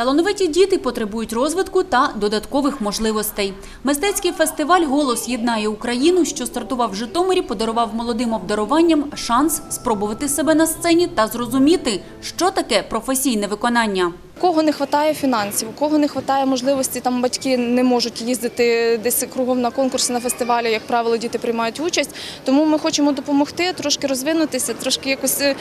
Талановиті діти потребують розвитку та додаткових можливостей. Мистецький фестиваль Голос єднає Україну, що стартував в Житомирі, подарував молодим обдаруванням шанс спробувати себе на сцені та зрозуміти, що таке професійне виконання. Кого не вистачає фінансів, у кого не вистачає можливості, там батьки не можуть їздити десь кругом на конкурси, на фестивалі, як правило, діти приймають участь. Тому ми хочемо допомогти, трошки розвинутися, трошки якось е,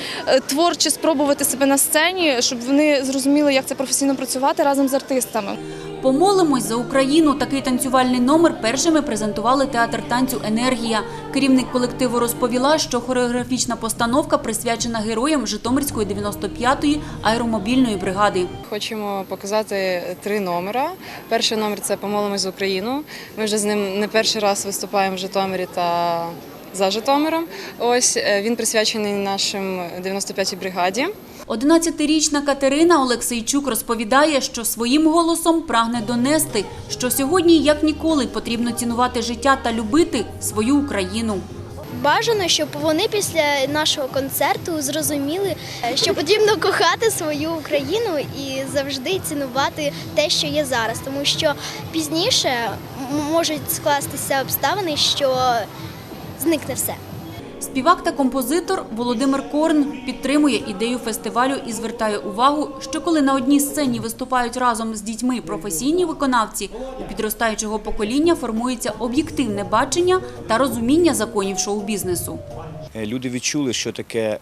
творче спробувати себе на сцені, щоб вони зрозуміли, як це професійно працювати разом з артистами. Помолимось за Україну. Такий танцювальний номер першими презентували театр танцю Енергія. Керівник колективу розповіла, що хореографічна постановка присвячена героям Житомирської 95-ї аеромобільної бригади. Хочемо показати три номера. Перший номер це Помолимось за Україну. Ми вже з ним не перший раз виступаємо в Житомирі та за Житомиром. Ось е, він присвячений нашим 95-й бригаді. 11-річна Катерина Олексійчук розповідає, що своїм голосом прагне донести, що сьогодні, як ніколи, потрібно цінувати життя та любити свою Україну. Бажано, щоб вони після нашого концерту зрозуміли, що потрібно кохати свою Україну і завжди цінувати те, що є зараз, тому що пізніше можуть скластися обставини, що зникне все. Співак та композитор Володимир Корн підтримує ідею фестивалю і звертає увагу, що коли на одній сцені виступають разом з дітьми професійні виконавці, у підростаючого покоління формується об'єктивне бачення та розуміння законів шоу-бізнесу. Е, Люди відчули, що таке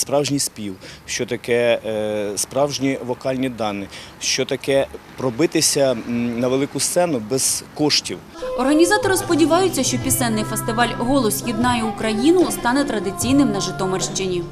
справжній спів, що таке е, справжні вокальні дані, що таке пробитися на велику сцену без коштів. Організатори сподіваються, що пісенний фестиваль Голос єднає Україну стане традиційним на Житомирщині.